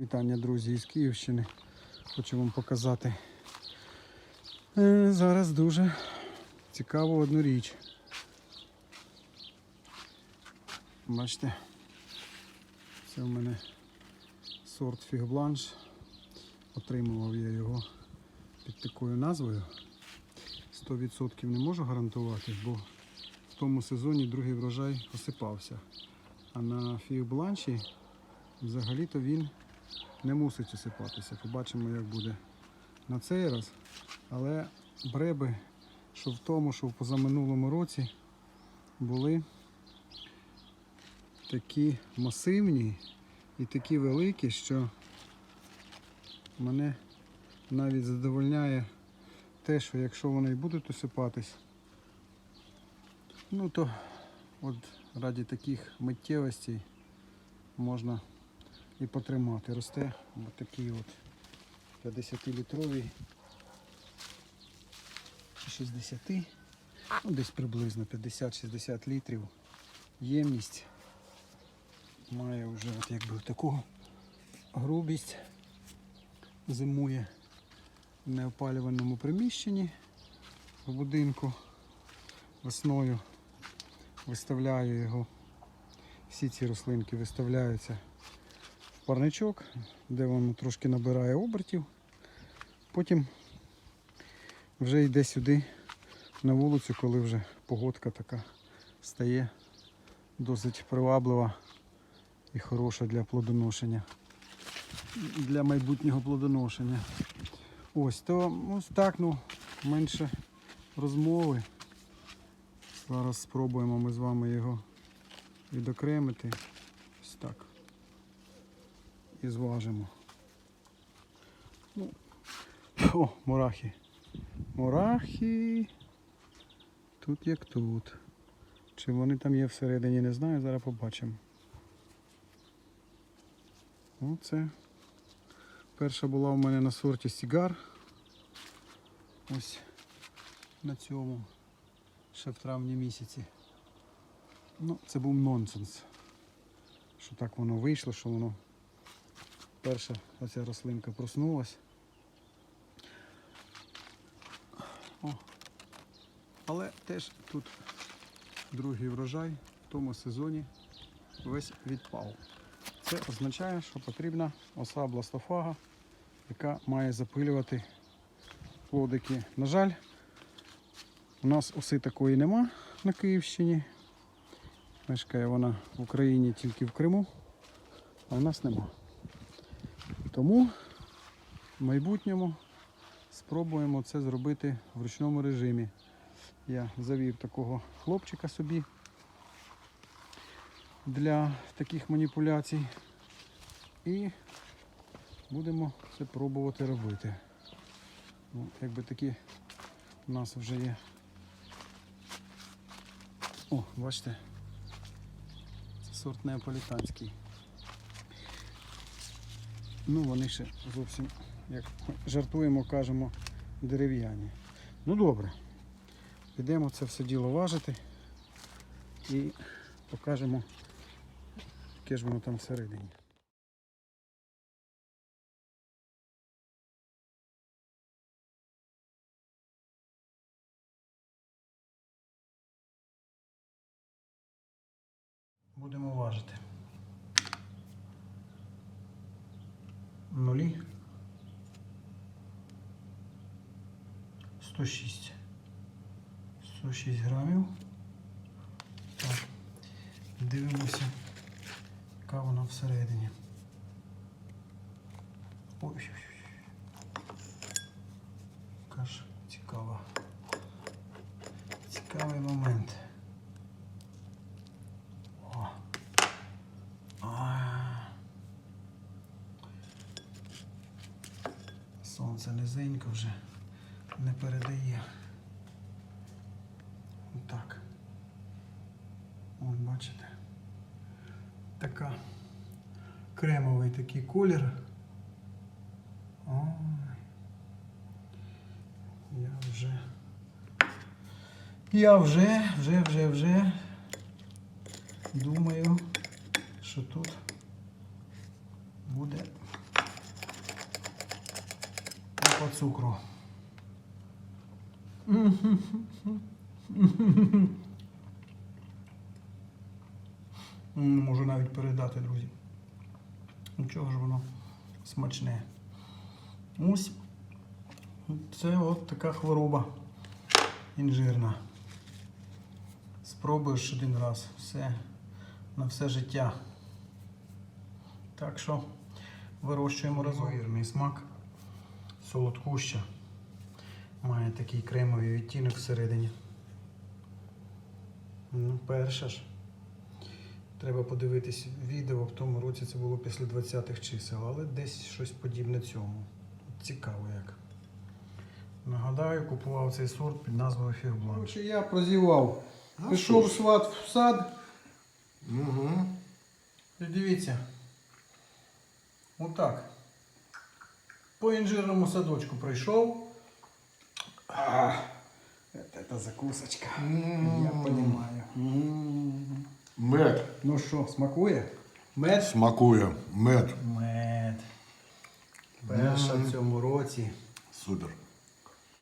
Вітання, друзі, із Київщини. Хочу вам показати е, зараз дуже цікаву одну річ. Бачите, це в мене сорт фігбланш. Отримував я його під такою назвою. 100% не можу гарантувати, бо в тому сезоні другий врожай осипався. А на фігбланші взагалі-то він не мусить осипатися. Побачимо, як буде на цей раз. Але бреби, що в тому, що в позаминулому році були такі масивні і такі великі, що мене навіть задовольняє те, що якщо вони і будуть осипатись, ну то от раді таких миттєвостей можна і потримати. Росте ось такий от 50-літровий чи 60, ну десь приблизно 50-60 літрів ємність. Має вже от якби таку грубість. Зимує в неопалюваному приміщенні в будинку. Весною виставляю його. Всі ці рослинки виставляються парничок, де воно трошки набирає обертів. Потім вже йде сюди на вулицю, коли вже погодка така стає досить приваблива і хороша для плодоношення. Для майбутнього плодоношення. Ось то ось так, ну, менше розмови. Зараз спробуємо ми з вами його відокремити. І зважимо. Ну, о, мурахи. Мурахи. Тут як тут. Чи вони там є всередині, не знаю, зараз побачимо. Оце. Перша була у мене на сорті Сігар. Ось на цьому. Ще в травні місяці. Ну, це був нонсенс. Що так воно вийшло, що воно перша оця рослинка проснулась. О. Але теж тут другий врожай в тому сезоні весь відпав. Це означає, що потрібна оса бластофага, яка має запилювати плодики. На жаль, у нас оси такої нема на Київщині. Мешкає вона в Україні тільки в Криму, а в нас нема. Тому в майбутньому спробуємо це зробити в ручному режимі. Я завів такого хлопчика собі для таких маніпуляцій. І будемо це пробувати робити. Ну, якби такі у нас вже є. О, бачите, це сорт неаполітанський. Ну, вони ще зовсім, як жартуємо, кажемо, дерев'яні. Ну добре. Підемо це все діло важити і покажемо, яке ж воно там всередині. Будемо важити. 106. 106 грамів. Так. Дивимося, яка вона всередині. Ой. Яка ж цікава. Цікавий момент. О. Сонце низенько вже не передає. Отак. Ось бачите. Така кремовий такий колір. Ой. Я вже. Я вже, вже, вже, вже думаю, що тут буде по цукру. Не можу навіть передати, друзі. Нічого ж воно смачне. Ось це от така хвороба інжирна. Спробуєш один раз, все на все життя. Так що вирощуємо разом. Вірний смак. Солодкуща. Має такий кремовий відтінок всередині. Ну, перша ж. Треба подивитись відео, в тому році це було після 20-х чисел, але десь щось подібне цьому. Цікаво як. Нагадаю, купував цей сорт під назвою Фігбланш. Я прозівав. Пішов сват в сад. Угу. І дивіться. Отак. По інжирному садочку пройшов. А, это закусочка. Я понимаю. Мед. Ну що, смакує? Мед? Смакує. Мед. Мед. Перша в цьому році. Супер.